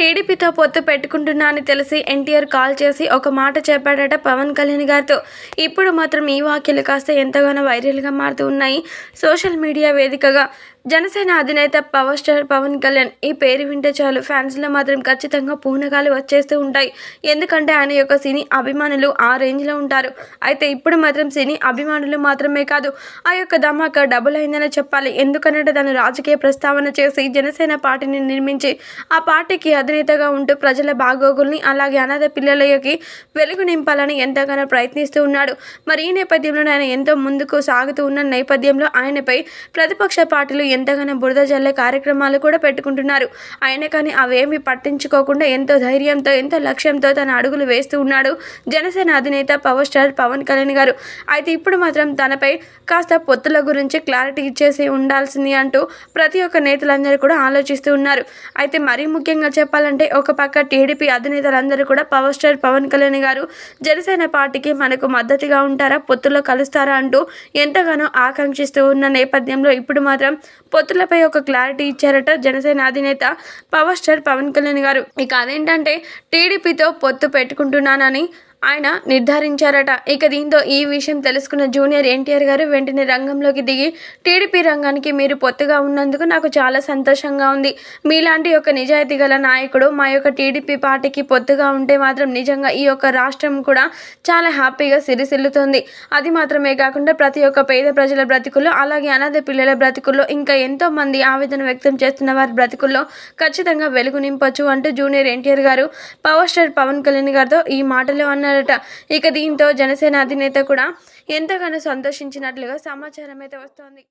టీడీపీతో పొత్తు పెట్టుకుంటున్నా అని తెలిసి ఎన్టీఆర్ కాల్ చేసి ఒక మాట చెప్పాడట పవన్ కళ్యాణ్ గారితో. ఇప్పుడు మాత్రం ఈ వ్యాఖ్యలు కాస్త ఎంతగానో వైరల్గా మారుతూ ఉన్నాయి. సోషల్ మీడియా వేదికగా జనసేన అధినేత పవర్ స్టార్ పవన్ కళ్యాణ్ ఈ పేరు వింటే చాలు. ఫ్యాన్స్లో మాత్రం ఖచ్చితంగా పూనకాలు వచ్చేస్తూ ఉంటాయి. ఎందుకంటే ఆయన యొక్క సినీ అభిమానులు ఆ రేంజ్లో ఉంటారు. అయితే ఇప్పుడు మాత్రం సినీ అభిమానులు మాత్రమే కాదు ఆ యొక్క ధమాకా డబుల్ అయిందని చెప్పాలి. ఎందుకంటే తను రాజకీయ ప్రస్తావన చేసి జనసేన పార్టీని నిర్మించి ఆ పార్టీకి అధినేతగా ఉంటూ ప్రజల బాగోగుల్ని అలాగే అనాథ పిల్లలకి వెలుగు నింపాలని ఎంతగానో ప్రయత్నిస్తూ ఉన్నాడు. మరి ఈ నేపథ్యంలో ఆయన ఎంతో ముందుకు సాగుతూ ఉన్న నేపథ్యంలో ఆయనపై ప్రతిపక్ష పార్టీలు ఎంతగానో బురద జల్లే కార్యక్రమాలు కూడా పెట్టుకుంటున్నారు. ఆయన కానీ అవేమి పట్టించుకోకుండా ఎంతో ధైర్యంతో ఎంతో లక్ష్యంతో తన అడుగులు వేస్తూ ఉన్నాడు జనసేన అధినేత పవర్ స్టార్ పవన్ కళ్యాణ్ గారు. అయితే ఇప్పుడు మాత్రం తనపై కాస్త పొత్తుల గురించి క్లారిటీ ఇచ్చేసి ఉండాల్సింది అంటూ ప్రతి ఒక్క నేతలందరూ కూడా ఆలోచిస్తూ ఉన్నారు. అయితే మరీ ముఖ్యంగా చెప్పాలంటే ఒక పక్క టీడీపీ అధినేతలందరూ కూడా పవర్ స్టార్ పవన్ కళ్యాణ్ గారు జనసేన పార్టీకి మనకు మద్దతుగా ఉంటారా పొత్తులో కలుస్తారా అంటూ ఎంతగానో ఆకాంక్షిస్తూ ఉన్న నేపథ్యంలో ఇప్పుడు మాత్రం పొత్తులపై ఒక క్లారిటీ ఇచ్చారట జనసేన అధినేత పవర్ స్టార్ పవన్ కళ్యాణ్ గారు. ఇక అదేంటంటే టీడీపీతో పొత్తు పెట్టుకుంటున్నానని ఆయన నిర్ధారించారట. ఇక దీంతో ఈ విషయం తెలుసుకున్న జూనియర్ ఎన్టీఆర్ గారు వెంటనే రంగంలోకి దిగి టీడీపీ రంగానికి మీరు పొత్తుగా ఉన్నందుకు నాకు చాలా సంతోషంగా ఉంది. మీలాంటి ఒక నిజాయితీ గల నాయకుడు మా యొక్క టీడీపీ పార్టీకి పొత్తుగా ఉంటే మాత్రం నిజంగా ఈ యొక్క రాష్ట్రం కూడా చాలా హ్యాపీగా సిరిసిల్లుతుంది. అది మాత్రమే కాకుండా ప్రతి ఒక్క పేద ప్రజల బ్రతుకుల్లో అలాగే అనాథ పిల్లల బ్రతుకుల్లో ఇంకా ఎంతో మంది ఆవేదన వ్యక్తం చేస్తున్న వారి బ్రతుకుల్లో ఖచ్చితంగా వెలుగు నింపొచ్చు అంటూ జూనియర్ ఎన్టీఆర్ గారు పవర్ స్టార్ పవన్ కళ్యాణ్ గారితో ఈ మాటలు అన్నారట ఇక దీంతో జనసేన అధినేత కూడా ఎంతగానో సంతోషించినట్లుగా సమాచారం అయితే వస్తోంది.